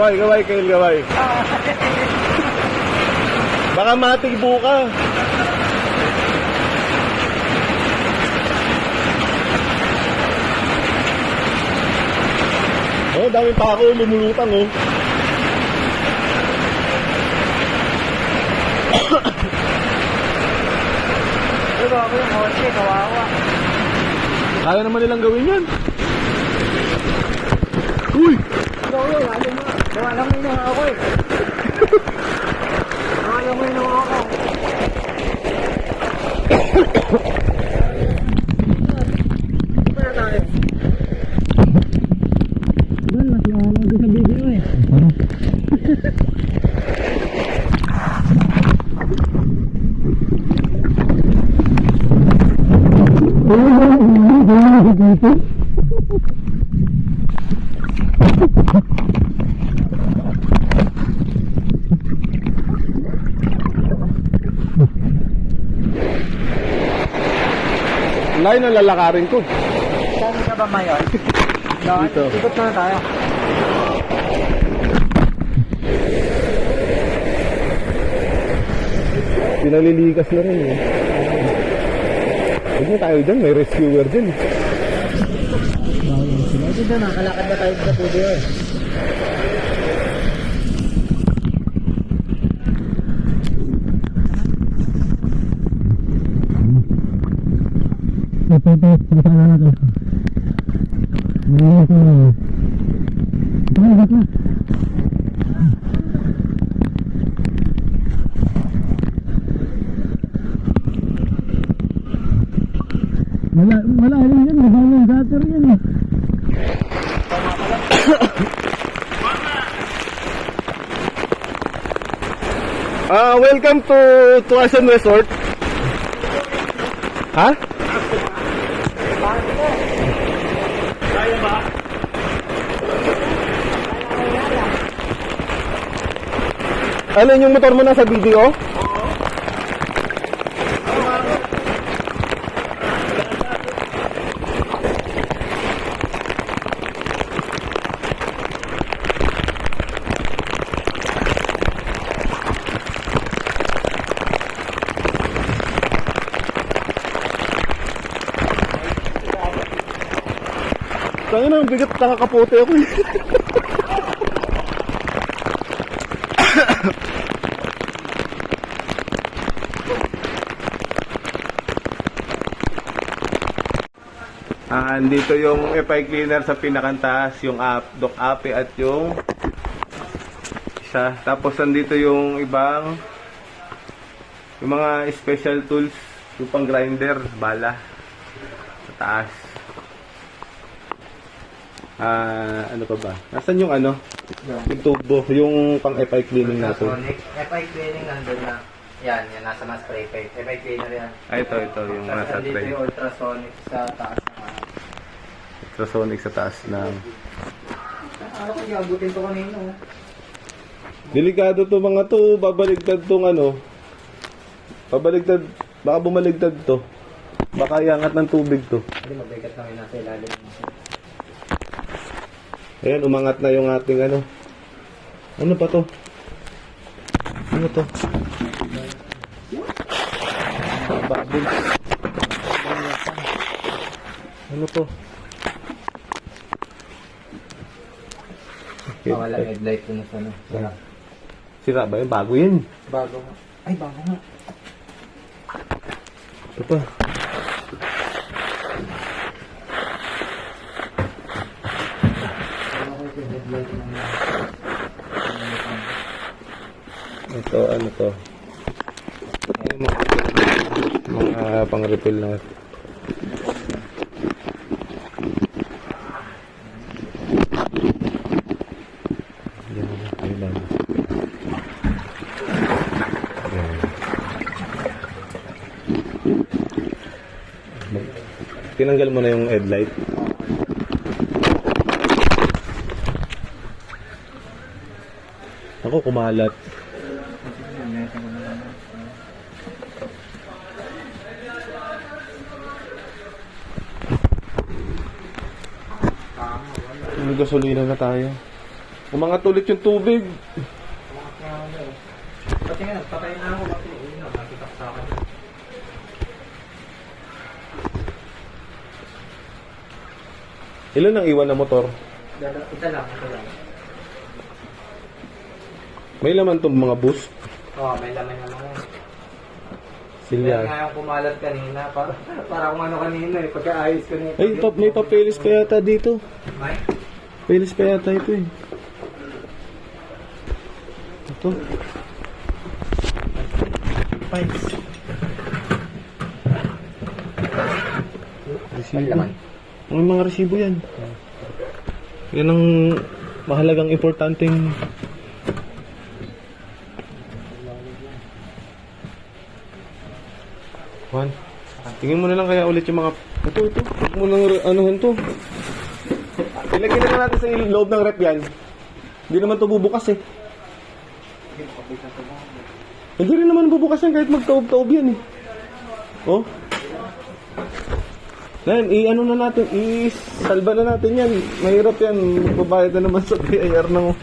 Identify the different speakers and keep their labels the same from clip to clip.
Speaker 1: Gaway, gaway, kail, gaway. Baka matigbo ka. Oh, dami pa ako lumulutang oh.
Speaker 2: Pero ako yung kotse, kawawa.
Speaker 1: Kaya naman nilang gawin yan. Uy!
Speaker 2: Ito yun, alam mo. Gawa lang mo yung ako eh. Gawa lang mo yung ako. Doon, mas mahalang doon sa video eh.
Speaker 1: Layo na lalakarin ko.
Speaker 2: Saan ka ba mayon? Doon,
Speaker 1: Dito.
Speaker 2: ikot na tayo.
Speaker 1: Pinalilikas na rin eh. Huwag na tayo dyan, may rescuer dyan.
Speaker 2: Sila. Dito, nakalakad na tayo sa studio eh.
Speaker 3: Ito, ito, ito, sana natin. Ito, ito. Ito na, ito na. Wala, wala rin yan. Mahalang gutter yan eh.
Speaker 1: Ah, welcome to Tuasan Resort. Ha? Ano yung motor mo nasa video? Tangin na, ang bigat nakakapote ako eh. Ah, andito yung FI cleaner sa pinakantaas, yung app, dock ape at yung isa. Tapos andito yung ibang yung mga special tools, yung pang grinder, bala sa taas. Ah, ano pa ba? Nasaan yung ano? Yung tubo, yung pang FI cleaning natin.
Speaker 2: Ultrasonic. FI cleaning nandun na. Yan, yan, nasa mas spray paint. FI cleaner yan.
Speaker 1: Ah, ito, ito, yung
Speaker 2: Tapos
Speaker 1: nasa
Speaker 2: nandito
Speaker 1: tray.
Speaker 2: yung ultrasonic sa taas ng ano.
Speaker 1: Ultrasonic sa taas ng...
Speaker 2: Ano ko iabutin to kanino?
Speaker 1: Delikado to mga to, babaligtad tong ano. Babaligtad, baka bumaligtad to. Baka iangat ng tubig to.
Speaker 2: Hindi, mabigat lang yun nasa ilalim.
Speaker 1: Ayan, umangat na yung ating ano. Ano pa to? Ano to? Bubbles. Ano to?
Speaker 2: Mawala headlight ko na sa ano. Sira.
Speaker 1: Sira ba yun? Bago yun.
Speaker 2: Bago nga. Ay, bago nga.
Speaker 1: Ito pa. Ito, ano to? Yung mga, mga na. Ayun lang. Yan. Tinanggal mo na yung headlight. Ako kumalat. May gasolina na tayo. Umangat ulit yung tubig.
Speaker 2: Umangat nga ako. Pati nga, patay na ako. Pati, na, nakitak sa akin.
Speaker 1: Ilan ang iwan na motor?
Speaker 2: Dada- Ito lang, ito lang.
Speaker 1: May laman tong mga bus.
Speaker 2: Oo, may laman naman yan. Kaya
Speaker 1: Silya.
Speaker 2: nga yung kumalat kanina, para, para kung ano kanina eh, pagkaayos ko nito.
Speaker 1: Ay, pap, may papeles pa yata dito.
Speaker 2: May?
Speaker 1: Papeles pa yata ito eh. Ito. Pipes. Resibo. May mga resibo yan. Yan ang mahalagang importanteng Juan, tingin mo na lang kaya ulit yung mga... Ito, ito. Huwag mo nang anuhan to. Ilagay na lang natin sa loob ng rep yan. Hindi naman to bubukas eh. Hindi rin naman bubukas yan kahit magtaob-taob yan eh. Oh. Yan, i-ano na natin, i-salba na natin yan. Mahirap yan. Magbabayad na naman sa PIR ng...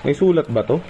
Speaker 1: May sulat ba to?